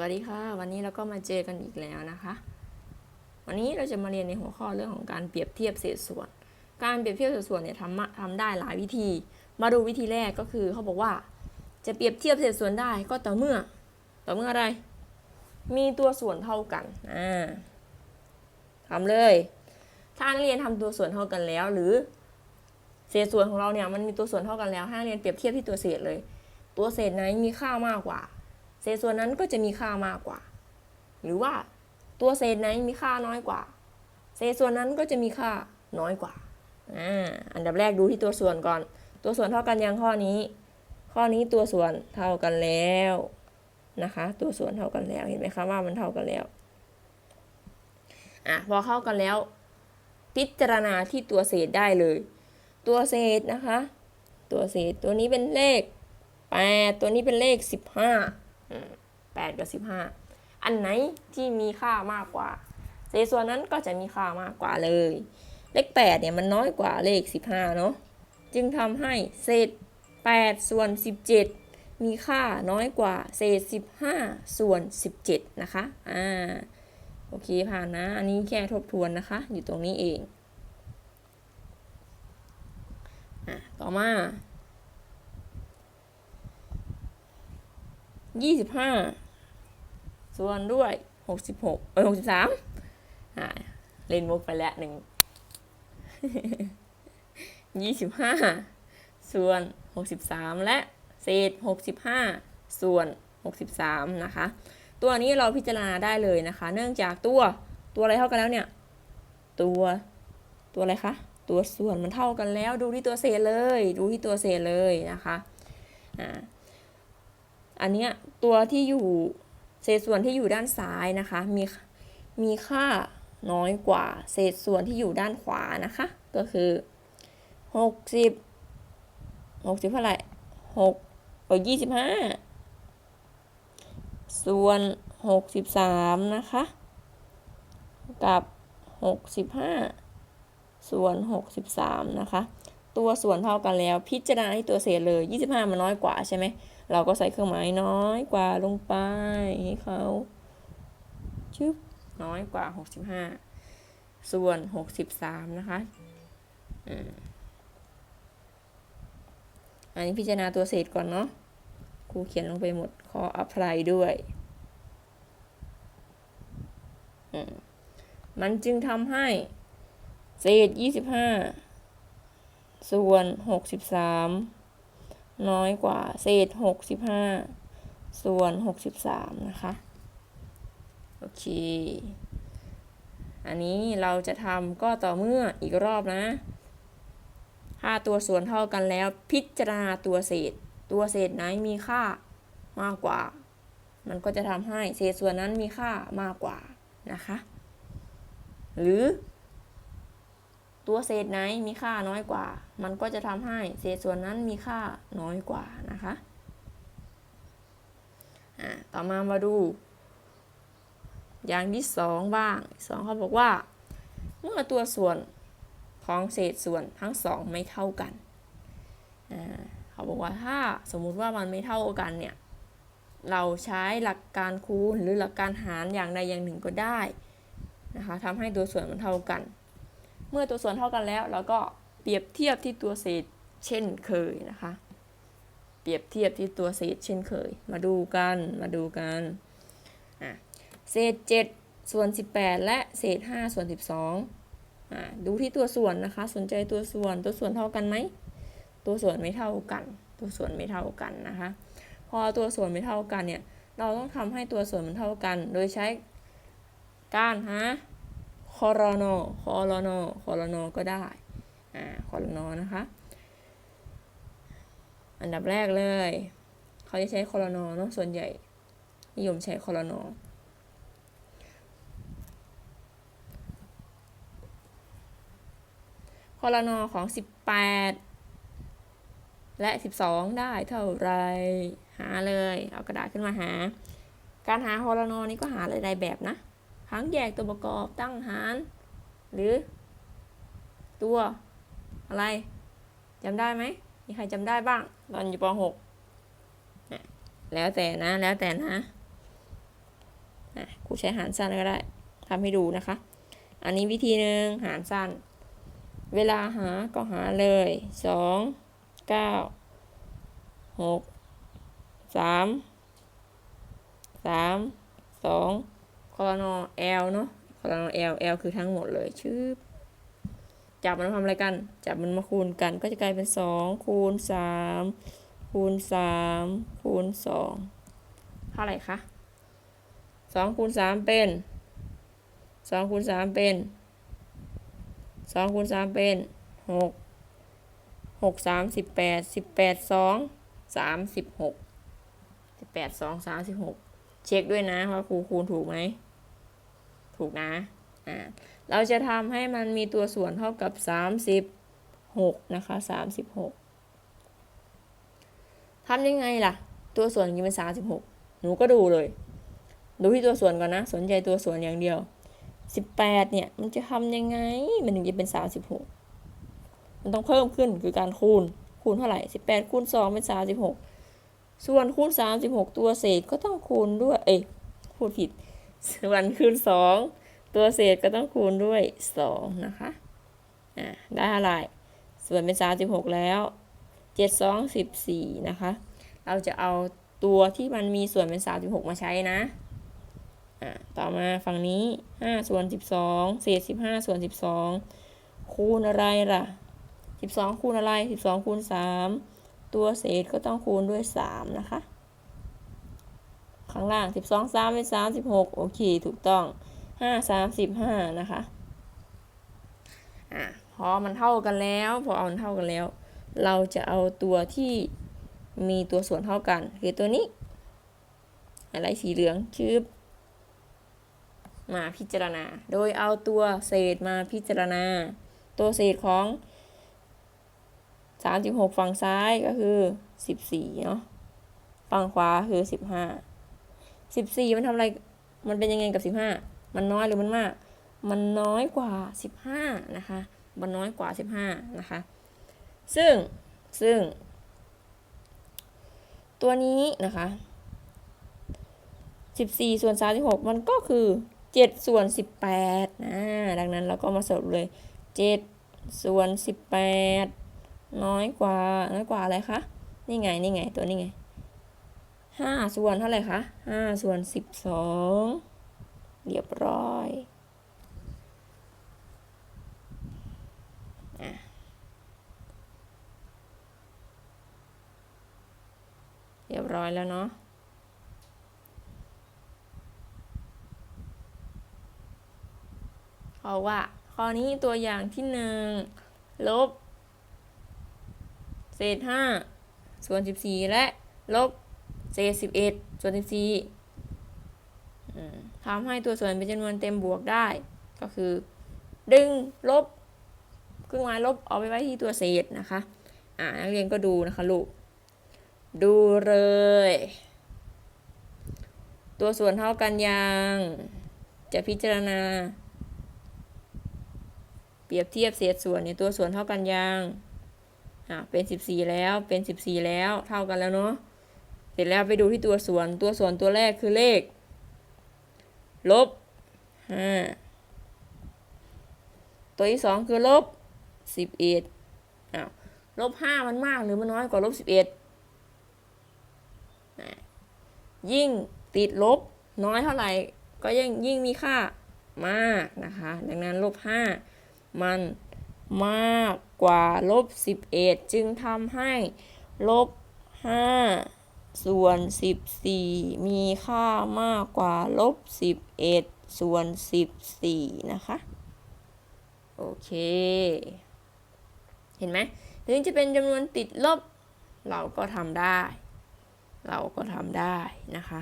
วัสดีค่ะ วันนี้เราก็มาเจอกันอีกแล้วนะคะ วันนี้เราจะมาเรียนในหัวข้อเรื่องของการเปรียบเทียบเศษส่วน การเปรียบเทียบเศษส่วนเนี่ยทำมาทำได้หลายวิธี มาดูวิธีแรกก็คือเขาบอกว่า จะเปรียบเทียบเศษส่วนได้ก็ต่อเมื่อ ต่อเมื่ออะไร มีตัวส่วนเท่ากันอ่าทำเลย ถ้านักเรียนทำตัวส่วนเท่ากันแล้ว หรือ เศษส่วนของเราเนี่ยมันมีตัวส่วนเท่ากันแล้วให้นักเรียนเปรียบเทียบที่ตัวเศษเลย ตัวเศษไหนมีค่ามากกว่า ศษส่วนนั้นก็จะมีค่ามากกว่า หรือว่าตัวเศษไหนมีค่าน้อยกว่า เศษส่วนนั้นก็จะมีค่าน้อยกว่าอ่าอันดับแรกดูที่ตัวส่วนก่อน ตัวส่วนเท่ากันยังข้อนี้ ข้อนี้ตัวส่วนเท่ากันแล้วนะคะ ตัวส่วนเท่ากันแล้วเห็นไหมคะว่ามันเท่ากันแล้วอะพอเข้ากันแล้ว พิจารณาที่ตัวเศษได้เลย ตัวเศษนะคะ ตัวเศษตัวนี้เป็นเลขแปดตัวนี้เป็นเลขสิบห้า แปดกับสิบห้าอันไหนที่มีค่ามากกว่าเศษส่วนนั้นก็จะมีค่ามากกว่าเลย เลขแปดเนี่ยมันน้อยกว่าเลขสิบห้าเนาะจึงทำให้เศษแปดส่วนสิบเจ็ดมีค่าน้อยกว่าเศษสิบห้าส่วนสิบเจ็ดนะคะอ่าโอเคผ่านนะ อันนี้แค่ทบทวนนะคะ อยู่ตรงนี้เอง อะ ต่อมา ยี่สิบห้าส่วนด้วยหกสิบหกเอ้ยหกสิบสามอ่าเล่นมุกไปแล้วหนึ่งยี่สิบห้าส่วนหกสิบสามและเศษหกสิบห้าส่วนหกสิบสามนะคะ ตัวนี้เราพิจารณาได้เลยนะคะ เนื่องจากตัวตัวอะไรเท่ากันแล้วเนี่ย ตัวตัวอะไรคะตัวส่วนมันเท่ากันแล้ว ดูที่ตัวเศษเลย ดูที่ตัวเศษเลยนะคะอ่าอันเนี้ย ตัวที่อยู่เศษส่วนที่อยู่ด้านซ้ายนะคะ มีมีค่าน้อยกว่า เศษส่วนที่อยู่ด้านขวานะคะ ก็คือหกสิบหกสิบเท่าไหร่หกเออยี่สิบห้าส่วนหกสิบสามนะคะ กับหกสิบห้าส่วนหกสิบสามนะคะ ตัวส่วนเท่ากันแล้ว พิจารณาที่ตัวเศษเลยยี่สิบห้ามันน้อยกว่าใช่ไหม เราก็ใส่เครื่องหมายน้อยกว่าลงไปให้เขาชึบน้อยกว่า 65 ส่วน 63 นะคะอันนี้พิจารณาตัวเศษก่อนเนาะครูเขียนลงไปหมดขออภัยด้วยมมันจึงทำให้เศษ 25 ส่วน 63 น้อยกว่าเศษ65ส่วน63นะคะ โอเค อันนี้เราจะทำก็ต่อเมื่ออีกรอบนะถ้าตัวส่วนเท่ากันแล้วพิจารณาตัวเศษ ตัวเศษไหนมีค่ามากกว่า มันก็จะทำให้เศษส่วนนั้นมีค่ามากกว่านะคะ หรือ ตัวเศษไหนมีค่าน้อยกว่า มันก็จะทำให้เศษส่วนนั้นมีค่าน้อยกว่านะคะต่อมามาดู อย่างที่สองบ้างสองเขาบอกว่า เมื่อตัวส่วนของเศษส่วนทั้งสองไม่เท่ากันเขาบอกว่าถ้าสมมุติว่ามันไม่เท่ากันเนี่ยเราใช้หลักการคูณหรือหลักการหารอย่างใดอย่างหนึ่งก็ได้นะคะทำให้ตัวส่วนมันเท่ากัน มื่อตัวส่วนเท่ากันแล้ว เราก็เปรียบเทียบที่ตัวเศษเช่นเคยนะคะ เปรียบเทียบที่ตัวเศษเช่นเคย มาดูกันมาดูกันอะเศษ7ส่วน18 และเศษ5ส่วน12อะดูที่ตัวส่วนนะคะ สนใจตัวส่วนตัวส่วนเท่ากันไหมตัวส่วนไม่เท่ากัน ตัวส่วนไม่เท่ากันนะคะ พอตัวส่วนไม่เท่ากันเนี่ยเราต้องทำให้ตัวส่วนมันเท่ากัน โดยใช้การหา คอรนอคอรนอคอรนอก็ได้ อ่า คอรนอนะคะ อันดับแรกเลย เขาจะใช้คอรนอเนาะ ส่วนใหญ่ นิยมใช้คอรนอคอรนอของ 18 และ 12 ได้เท่าไร หาเลย เอากระดาษขึ้นมาหา การหาคอรนอนี้ก็หาหลายๆแบบนะ หางแยกตัวประกอบตั้งหาร หรือ ตัวอะไรจำได้ไหมมีใครจำได้บ้าง ตอนอยู่ป .6 นแล้วแต่นะ แล้วแต่นะนะครูใช้หารสั้นก็ได้ทำให้ดูนะคะ อันนี้วิธีหนึ่งหารสั้น เวลาหาก็หาเลย 2 9 6 3 3 2 คอนอ L เนาะคอรนอ L L คือทั้งหมดเลยชื่อจับมันทำอะไรกัน จับมันมาคูณกันก็จะกลายเป็นสองคูณสามคูณสามคูณสองเท่าไหร่คะสองคูณสามเป็นสองคูณสามเป็นสองคูณสามเป็นหกหกสามสิบแปดสิบแปดสองสามสิบหกสิบแปดสองสามสิบหกเช็คด้วยนะว่าครูคูณถูกไหม ถูกนะอ่าเราจะทำให้มันมีตัวส่วนเท่ากับ 36 นะคะ 36ทำยังไงล่ะ ตัวส่วนยังเป็น 36 หนูก็ดูเลย ดูที่ตัวส่วนก่อนนะ สนใจตัวส่วนอย่างเดียว 18 เนี่ย มันจะทำยังไง มันถึงจะเป็น 36 มันต้องเพิ่มขึ้นคือการคูณ คูณเท่าไหร่ 18 คูณ 2 เป็น 36 ส่วนคูณ 36 ตัวเศษก็ต้องคูณด้วย เอ้ยพูดผิด ส่วนคูณ2ตัวเศษก็ต้องคูณด้วย2นะคะอ่าได้เท่าไรส่วนเป็น36แล้ว7 2 14นะคะ เราจะเอาตัวที่มันมีส่วนเป็น36มาใช้นะอ่าต่อมาฝั่งนี้5ส่วน12เศษ15ส่วน12คูณอะไรล่ะ12คูณอะไร12คูณ3ตัวเศษก็ต้องคูณด้วย3นะคะ ข้างล่าง 12 3เป็น36 โอเค ถูกต้อง 5 35 นะคะ อะ พอมันเท่ากันแล้ว พอเอามันเท่ากันแล้ว เราจะเอาตัวที่มีตัวส่วนเท่ากัน คือตัวนี้ อะไรสีเหลืองชืบมาพิจารณา โดยเอาตัวเศษมาพิจารณา ตัวเศษของ 36 ฝั่งซ้ายก็คือ 14 เนาะฝั่งขวาคือ 15 14มันทำอะไร มันเป็นยังไงกับ15มันน้อยหรือมันมาก มันน้อยกว่า15นะคะ มันน้อยกว่า15นะคะ ซึ่ง ซึ่ง ตัวนี้นะคะ14ส่วน36มันก็คือ7ส่วน18นะดังนั้นเราก็มาสรุปเลย7ส่วน18น้อยกว่า น้อยกว่าอะไรคะ นี่ไง นี่ไง ตัวนี้ไง 5ส่วนเท่าไหร่คะ5ส่วน12เรียบร้อยเรียบร้อยแล้วเนาะเพราะว่าข้อนี้ตัวอย่างที่หนึ่งลบ เศษห้าส่วนสิบสี่และลบ เศษสิบเอ็ดส่วนสิบสี่ทำให้ตัวส่วนเป็นจำนวนเต็มบวกได้ ก็คือ ดึงลบเครื่องหมายลบเอาไปไว้ที่ตัวเศษนะคะ อ่านักเรียนก็ดูนะคะลูก ดูเลย ตัวส่วนเท่ากันยัง จะพิจารณา เปรียบเทียบเศษส่วนเนี่ยตัวส่วนเท่ากันยัง อ่าเป็น14แล้วเป็น14แล้วเท่ากันแล้วเนาะ เสร็จแล้วไปดูที่ตัวส่วน ตัวส่วนตัวแรกคือเลข ลบห้าตัวที่สองคือลบสิบเอ็ดอ้าวลบห้ามันมากหรือมันน้อยกว่าลบสิบเอ็ดยิ่งติดลบน้อยเท่าไหร่ ก็ยิ่งยิ่งมีค่ามากนะคะ ดังนั้นลบห้ามันมากกว่าลบสิบเอ็ดจึงทำให้ลบห้า ส่วนสิบสี่มีค่ามากกว่าลบสิบเอ็ดส่วนสิบสี่นะคะ โอเค เห็นไหมถึงจะเป็นจำนวนติดลบ เราก็ทำได้ เราก็ทำได้นะคะ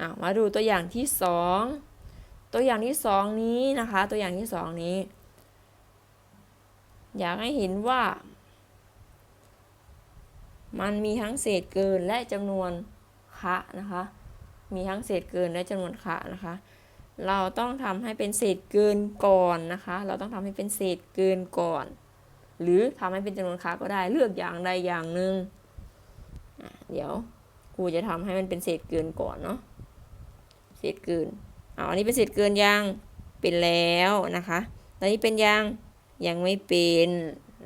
อามาดูตัวอย่างที่สองตัวอย่างที่สองนี้นะคะ ตัวอย่างที่สองนี้ อยากให้เห็นว่า มันมีทั้งเศษเกินและจำนวนคะนะคะ มีทั้งเศษเกินและจำนวนคะนะคะ เราต้องทำให้เป็นเศษเกินก่อนนะคะ เราต้องทำให้เป็นเศษเกินก่อน หรือทำให้เป็นจำนวนคะก็ได้เลือกอย่างใดอย่างหนึ่งเดี๋ยวครูจะทำให้มันเป็นเศษเกินก่อนเนาะเศษเกินเอาอันนี้เป็นเศษเกินยังเป็นแล้วนะคะตอนนี้เป็นยังยังไม่เป็น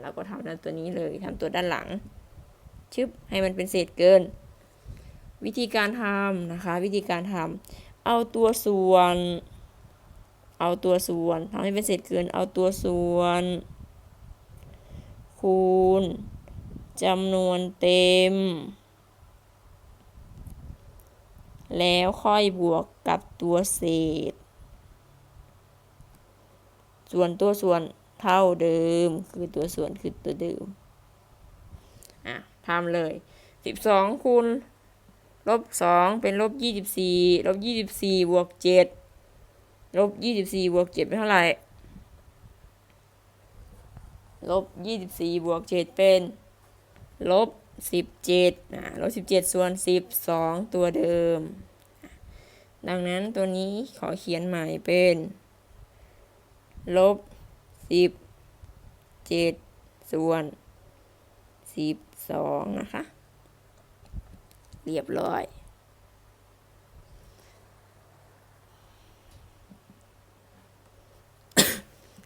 เราก็ทำด้านตัวนี้เลยทำตัวด้านหลัง ชึบให้มันเป็นเศษเกิน วิธีการทำนะคะ วิธีการทำเอาตัวส่วน เอาตัวส่วนทำให้เป็นเศษเกิน เอาตัวส่วน คูณจำนวนเต็ม แล้วค่อยบวกกับตัวเศษ ส่วนตัวส่วนเท่าเดิม คือตัวส่วนคือตัวเดิม ทำเลยสิบสองคูณลบสองเป็นลบยี่สิบสี่ลบยี่สิบสี่บวกเจ็ดลบยี่สิบสี่บวกเจ็ดเป็นเท่าไหร่ลบยี่สิบสี่บวกเจ็ดเป็นลบสิบเจ็ดอ่าลบสิบเจ็ดส่วนสิบสองตัวเดิม ดังนั้นตัวนี้ขอเขียนใหม่เป็นลบสิบเจ็ดส่วนสิบ สองนะคะ เรียบร้อย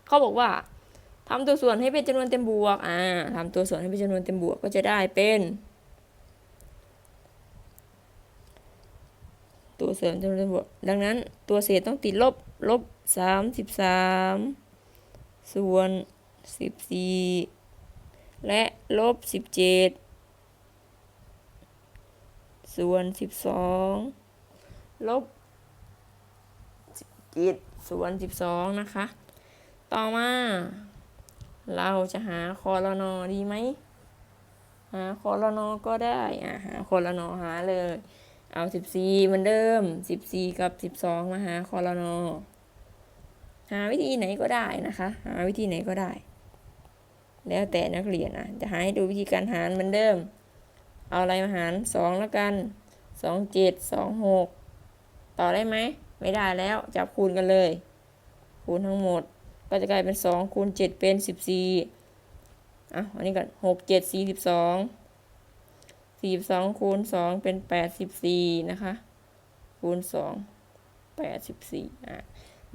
เขาบอกว่าทำตัวส่วนให้เป็นจำนวนเต็มบวก อ่าทำตัวส่วนให้เป็นจำนวนเต็มบวกก็จะได้เป็น ตัวเสริมจำนวนเต็มบวก ดังนั้นตัวเศษต้องติดลบลบสามสิบสามส่วนสิบสี่ และลบสิบเจ็ดส่วนสิบสองลบสิบเจ็ดส่วนสิบสองนะคะ ต่อมา เราจะหาคอรนอดีไหมหาคอรนอก็ได้อ่าหาคอรนอหาเลย เอาสิบสี่เหมือนเดิมสิบสี่กับสิบสองมาหาคอรนอหาวิธีไหนก็ได้นะคะ หาวิธีไหนก็ได้ แล้วแต่นักเรียนนะจะหาให้ดูวิธีการหารเหมือนเดิม เอาอะไรมาหารสองแล้วกันสองเจ็ดสองหกต่อได้ไหม ไม่ได้แล้วจับคูณกันเลย คูณทั้งหมด ก็จะกลายเป็นสองคูณเจ็ดเป็นสิบสี่อะอันนี้ก่อนหกเจ็ดสี่สิบสองสี่สิบสองคูณสองเป็นแปดสิบสี่นะคะ คูณสองแปดสิบสี่อะ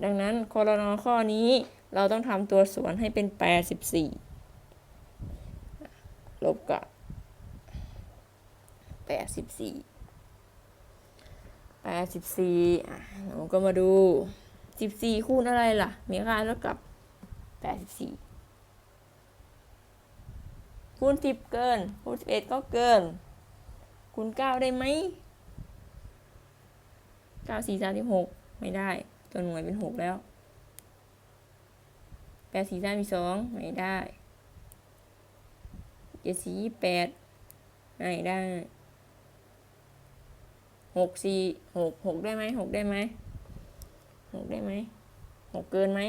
ดังนั้นคอรนอข้อนี้เราต้องทำตัวส่วนให้เป็นแปดสิบสี่ ลบกับแปดสิบสี่แปดสิบสี่อะหนูก็มาดูสิบสี่คูณอะไรล่ะ มีค่าเท่ากับแปดสิบสี่คูณสิบเกิน คูณสิบเอ็ดก็เกิน คูณเก้าได้ไหมเก้าสี่สามสิบหกไม่ได้ ตัวหน่วยเป็นหกแล้วแปดสี่สามมีสองไม่ได้ จ็ดสี่ยี่แปดไม่ได้หกสี่หกหกได้ไหมหกได้ไหมหกได้ไหมหกเกินไหม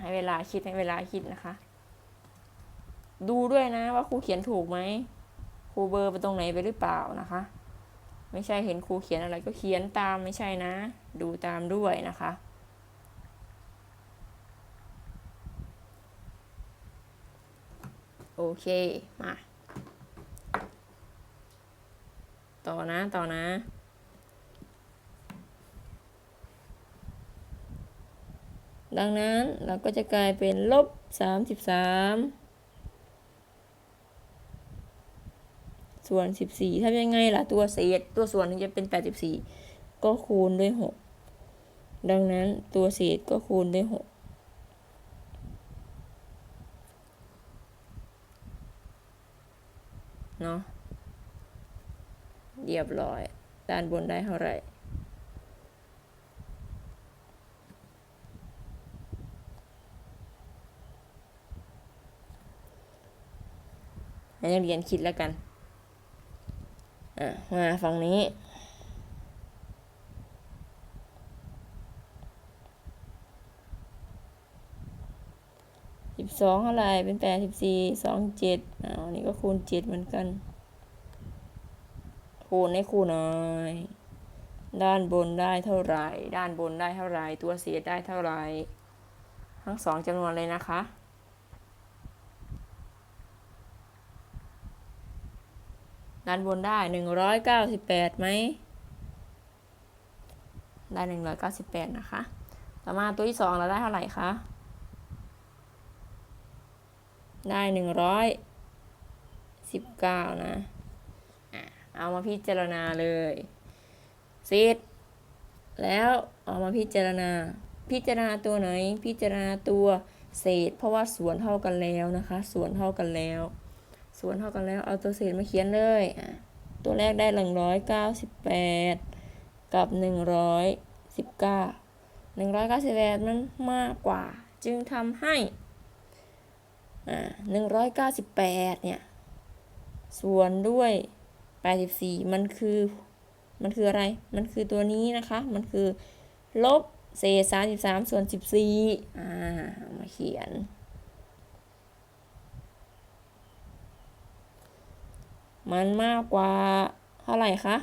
ให้เวลาคิดให้เวลาคิดนะคะ ดูด้วยนะว่าครูเขียนถูกไหมครูเบอร์ไปตรงไหนไปหรือเปล่านะคะ ไม่ใช่เห็นครูเขียนอะไรก็เขียนตามไม่ใช่นะ ดูตามด้วยนะคะ โอเค มา ต่อนะ ต่อนะดังนั้นเราก็จะกลายเป็นลบ 33 ส่วน 14ทำยังไงล่ะ ตัวเศษตัวส่วนถึงจะเป็น 84 ก็คูณด้วย 6 ดังนั้นตัวเศษก็คูณด้วย 6 เนาะเรียบร้อย ด้านบนได้เท่าไหร่ ให้นักเรียนคิดแล้วกัน อะ มาฝั่งนี้ สองเท่าไรเป็นแปดสิบสี่สองเจ็ดอ้าวนี่ก็คูณเจ็ดเหมือนกัน คูณให้คูณหน่อย ด้านบนได้เท่าไหร่ด้านบนได้เท่าไหร่ตัวเศษได้เท่าไหร่ทั้งสองจำนวนเลยนะคะด้านบนได้หนึ่งร้อยเก้าสิบแปดไหม ได้หนึ่งร้อยเก้าสิบแปดนะคะ ต่อมาตัวที่สองเราได้เท่าไหร่คะ ได้หนึ่งร้อยสิบเก้านะเอามาพิจารณาเลยเศษแล้วเอามาพิจารณา พิจารณาตัวไหน พิจารณาตัวเศษ เพราะว่าส่วนเท่ากันแล้วนะคะ ส่วนเท่ากันแล้ว ส่วนเท่ากันแล้ว เอาตัวเศษมาเขียนเลยอะตัวแรกได้หนึ่งร้อยเก้าสิบแปดกับหนึ่งร้อยสิบเก้าหนึ่งร้อยเก้าสิบแปดมันมากกว่า จึงทำให้ อ่าหนึ่งร้อยเก้าสิบแปดเนี่ย ส่วนด้วยแปดสิบสี่มันคือ มันคืออะไร มันคือตัวนี้นะคะ มันคือ ลบเศษสามสิบสามส่วนสิบสี่อ่า มาเขียน มันมากกว่าเท่าไหร่คะ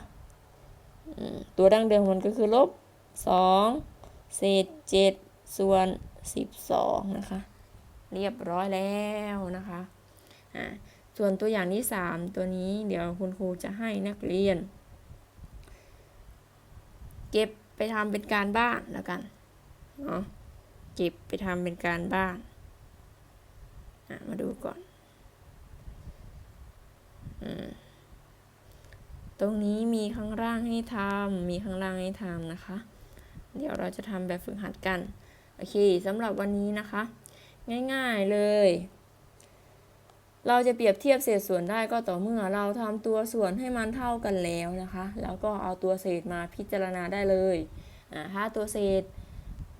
ตัวดั้งเดิมมันก็คือลบสองเศษเจ็ดส่วนสิบสองนะคะ เรียบร้อยแล้วนะคะอ่าส่วนตัวอย่างที่สามตัวนี้เดี๋ยวคุณครูจะให้นักเรียน เก็บไปทำเป็นการบ้านแล้วกันเนาะเก็บไปทำเป็นการบ้านอะมาดูก่อนอืมตรงนี้มีข้างล่างให้ทำมีข้างล่างให้ทำนะคะ เดี๋ยวเราจะทำแบบฝึกหัดกัน โอเคสำหรับวันนี้นะคะ ง่ายๆเลย เราจะเปรียบเทียบเศษส่วนได้ก็ต่อเมื่อเราทำตัวส่วนให้มันเท่ากันแล้วนะคะ แล้วก็เอาตัวเศษมาพิจารณาได้เลยอ่าถ้าตัวเศษ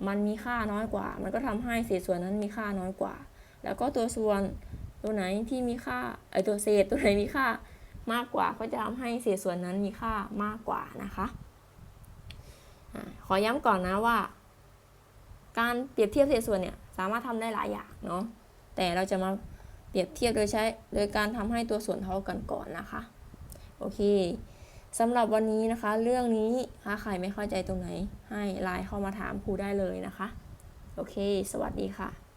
มันมีค่าน้อยกว่า มันก็ทำให้เศษส่วนนั้นมีค่าน้อยกว่า แล้วก็ตัวส่วนตัวไหนที่มีค่าไอตัวเศษตัวไหนมีค่ามากกว่าก็จะทำให้เศษส่วนนั้นมีค่ามากกว่านะคะขอย้ำก่อนนะว่า การเปรียบเทียบเศษส่วนเนี่ย สามารถทำได้หลายอย่างเนาะแต่เราจะมาเปรียบเทียบโดยใช้โดยการทำให้ตัวส่วนเท่ากันก่อนนะคะโอเคสำหรับวันนี้นะคะ เรื่องนี้ถ้าใครไม่เข้าใจตรงไหน ให้ไลน์เข้ามาถามครูได้เลยนะคะ โอเค สวัสดีค่ะ